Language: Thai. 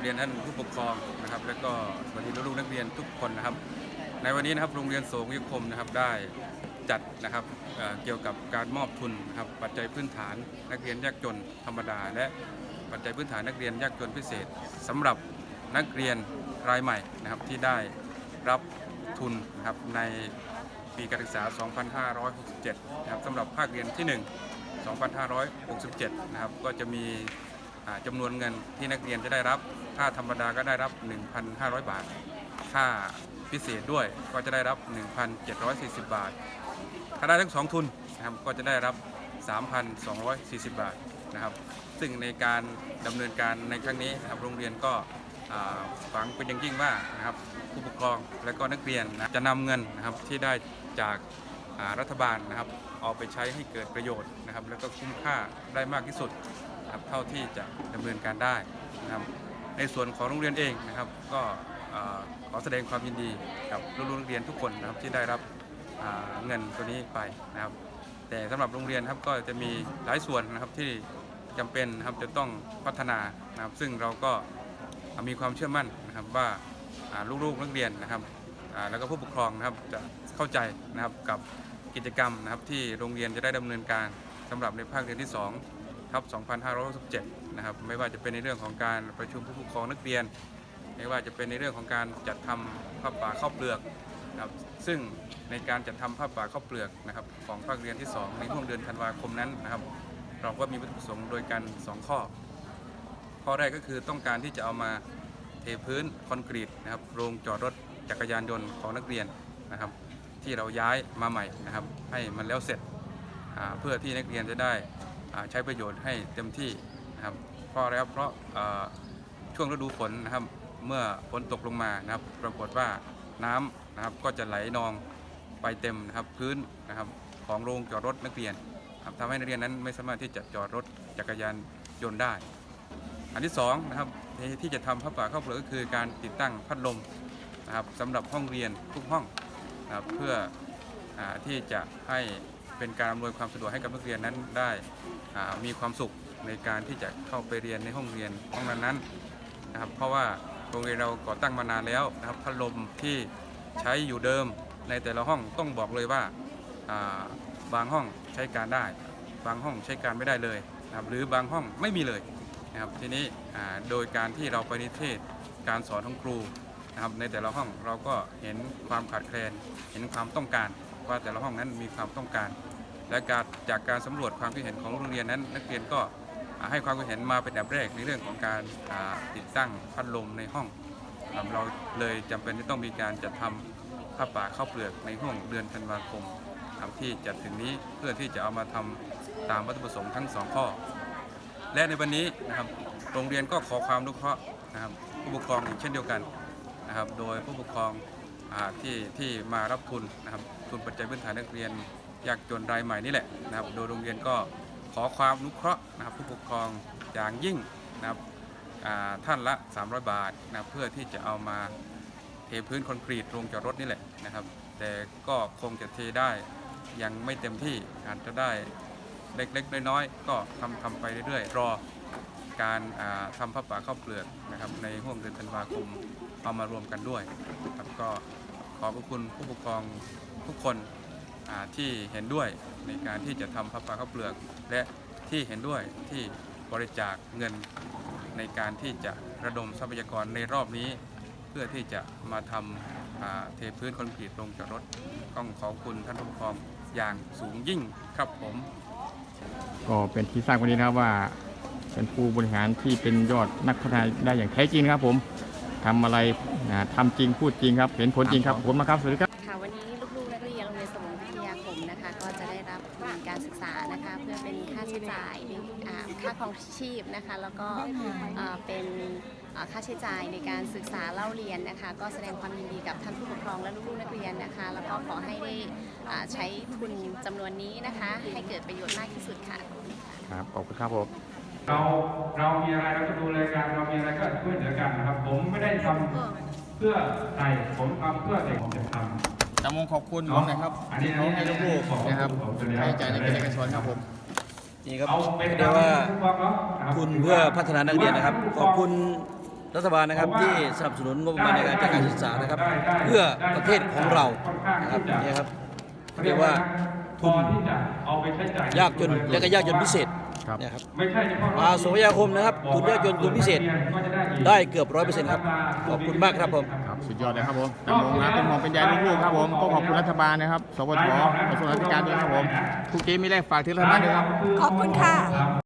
เรียนท่านผู้ปกครองนะครับ และก็สวัสดีลูกนักเรียนทุกคนนะครับ ในวันนี้นะครับโรงเรียนโสงวิทยาคมนะครับได้จัดนะครับเอ่อเกี่ยวกับการมอบทุนนะครับปัจจัยพื้นฐานนักเรียนยากจนธรรมดา และปัจจัยพื้นฐานนักเรียนยากจนพิเศษสำหรับนักเรียนรายใหม่นะครับที่ได้รับทุนนะครับในปีการศึกษา 2567 นะครับสำหรับภาคเรียนที่ 1 2567 นะครับก็จะมี อ่าจำนวนเงินที่นักเรียนจะได้รับ ถ้าธรรมดาก็ได้รับ 1,500 บาทถ้าพิเศษด้วยก็จะได้รับ 1,740 บาท ถ้าได้ทั้งสองทุนนะครับก็จะได้รับ 3,240 บาทนะครับ ซึ่งในการดำเนินการในครั้งนี้นะครับโรงเรียนก็ฝังเป็นอย่างยิ่งว่านะครับผู้ปกครองและก็นักเรียนนะจะนำเงินนะครับที่ได้จากรัฐบาลนะครับเอาไปใช้ให้เกิดประโยชน์นะครับ แล้วก็คุ้มค่าได้มากที่สุดครับเท่าที่จะดำเนินการได้นะครับ ในส่วนของโรงเรียนเองนะครับ ก็ขอแสดงความยินดีกับลูกๆนักเรียนทุกคนนะครับที่ได้รับเงินตัวนี้ไปนะครับ แต่สำหรับโรงเรียนครับก็จะมีหลายส่วนนะครับที่จำเป็นนะครับจะต้องพัฒนานะครับ ซึ่งเราก็มีความเชื่อมั่นนะครับว่าลูกๆนักเรียนนะครับแล้วก็ผู้ปกครองนะครับจะเข้าใจนะครับกับกิจกรรมนะครับที่โรงเรียนจะได้ดำเนินการสำหรับในภาคเรียนที่ 2 ทับ2567นะครับไม่ว่าจะเป็นในเรื่องของการประชุมผู้ปกครองนักเรียน ไม่ว่าจะเป็นในเรื่องของการจัดทำผ้าป่าข้าวเปลือกนะครับซึ่งในการจัดทำผ้าป่าข้าวเปลือกนะครับของภาคเรียนที่ 2 ในช่วงเดือนธันวาคมนั้นนะครับ เราก็มีวัตถุประสงค์โดยกัน 2 ข้อ ข้อแรกก็คือต้องการที่จะเอามาเทพื้นคอนกรีตนะครับโรงจอดรถจักรยานยนต์ของนักเรียนนะครับ ที่เราย้ายมาใหม่นะครับ ให้มันแล้วเสร็จเพื่อที่นักเรียนจะได้ ใช้ประโยชน์ให้เต็มที่นะครับเพราะอะไรครับเพราะช่วงฤดูฝนนะครับ เมื่อฝนตกลงมานะครับ ปรากฏว่าน้ำนะครับก็จะไหลนองไปเต็มนะครับพื้นนะครับของโรงจอดรถนักเรียนครับทำให้นักเรียนนั้นไม่สามารถที่จะจอดรถจักรยานยนต์ได้ อันที่สองนะครับที่จะทำผ้าป่าเข้าเปลือกก็คือการติดตั้งพัดลมนะครับสำหรับห้องเรียนทุกห้องนะครับเพื่ออที่จะให้เป็นการอำนวยความสะดวกให้กับนักเรียนนั้นได้ มีความสุขในการที่จะเข้าไปเรียนในห้องเรียนห้องนั้นๆนะครับเพราะว่าโรงเรียนเราก่อตั้งมานานแล้วนะครับพัดลมที่ใช้อยู่เดิมในแต่ละห้องต้องบอกเลยว่าาบางห้องใช้การได้ บางห้องใช้การไม่ได้เลยนะครับหรือบางห้องไม่มีเลยนะครับทีนี้โดยการที่เราไปนิเทศการสอนของครูนะครับในแต่ละห้องเราก็เห็นความขาดแคลน เห็นความต้องการ ว่าแต่ละห้องนั้นมีความต้องการ และการจากการสำรวจความคิดเห็นของโรงเรียนนั้น นักเรียนก็ให้ความคิดเห็นมาเป็นอันดับแรกในเรื่องของการติดตั้งพัดลมในห้อง เราเลยจำเป็นที่ต้องมีการจัดทำผ้าป่าข้าวเปลือกในห้องเดือนธันวาคมที่จัดถึงนี้เพื่อที่จะเอามาทำตามวัตถุประสงค์ทั้งสองข้อ และในวันนี้นะครับโรงเรียนก็ขอความรู้เคราะห์นะครับผู้ปกครองอีกเช่นเดียวกันนะครับ โดยผู้ปกครองอที่ที่มารับทุนนะครับทุนปัจจัยพื้นฐานนักเรียน ยากจนรายใหม่นี่แหละนะครับ โดยโรงเรียนก็ขอความนุเคราะห์นะครับผู้ปกครองอย่างยิ่งนะครับท่านละ 300 บาทนะครับเพื่อที่จะเอามาเทพื้นคอนกรีตโรงจอดรถนี่แหละนะครับ แต่ก็คงจะเทได้ยังไม่เต็มที่อาจจะได้เล็กๆน้อยๆก็ทำทำไปเรื่อยๆ รอการอ่าทำผ้าป่าข้าวเปลือกนะครับ ในห่วงเดือนธันวาคมเอามารวมกันด้วยครับก็ขอบพระคุณผู้ปกครองทุกคน ที่เห็นด้วยในการที่จะทำผ้าป่าข้าวเปลือก และที่เห็นด้วยที่บริจาคเงินในการที่จะระดมทรัพยากรในรอบนี้ เพื่อที่จะมาทำอ่าเทพื้นคอนกรีตลงจอดรถต้องขอบคุณท่านผู้ปกครองอย่างสูงยิ่งครับผม ก็เป็นที่ทราบวันนี้นะครับว่าเป็นผู้บริหารที่เป็นยอดนักพัฒนาได้อย่างแท้จริงนะครับผมทำอะไรนะทำจริงพูดจริงครับ เห็นผลจริงครับผมนะครับสวัสดีครับค่ะวันนี้ลูกๆนักเรียน การศึกษานะคะเพื่อเป็นค่าใช้จ่ายอ่าค่าครองชีพนะคะแล้วก็อ่าเป็นอ่าค่าใช้จ่ายในการศึกษาเล่าเรียนนะคะ ก็แสดงความยินดีกับท่านผู้ปกครองและลูกๆนักเรียนนะคะ แล้วก็ขอให้ได้อ่าใช้ทุนจำนวนนี้นะคะ ให้เกิดประโยชน์มากที่สุดค่ะครับขอบคุณครับผมเราเรามีอะไรเราก็ดูแลกันเรามีอะไรก็ช่วยเหลือกันนะครับ ผมไม่ได้ทำเพื่อใครผมทำเพื่อเด็กผมจะทำ จำมงขอบคุณผมนะครับอันนี้น้องให้ลูกๆนะครับขอบคุณครับให้ใจในกิจการสอนครับผมนี่ครับเอาเป็นเรียกว่าทุนทุนเพื่อพัฒนานักเรียนนะครับ ขอบคุณรัฐบาลนะครับที่สนับสนุนงบประมาณในการจัดการศึกษานะครับ เพื่อประเทศของเรานะครับเนี่ยครับเรียกว่าทุนที่จะเอาไปใช้จ่ายยากจนและก็ยากจนพิเศษครับเนี่ยครับไม่ใช่เฉพาะมหาสงฆ์วิทยาคมนะครับทุนยากจนทุนพิเศษได้เกือบร้อยเปอร์เซ็นต์ครับขอบคุณมากครับผมครับ สุดยอดเลยครับผมแต่โมงนะเป็นห่วงเป็นใยลูกๆครับผมก็ขอบคุณรัฐบาลนะครับสวทกระทรวงราชการด้วยครับผมทุกทีมีแรกฝากถึงรัฐบาลด้วยครับ ขอบคุณค่ะ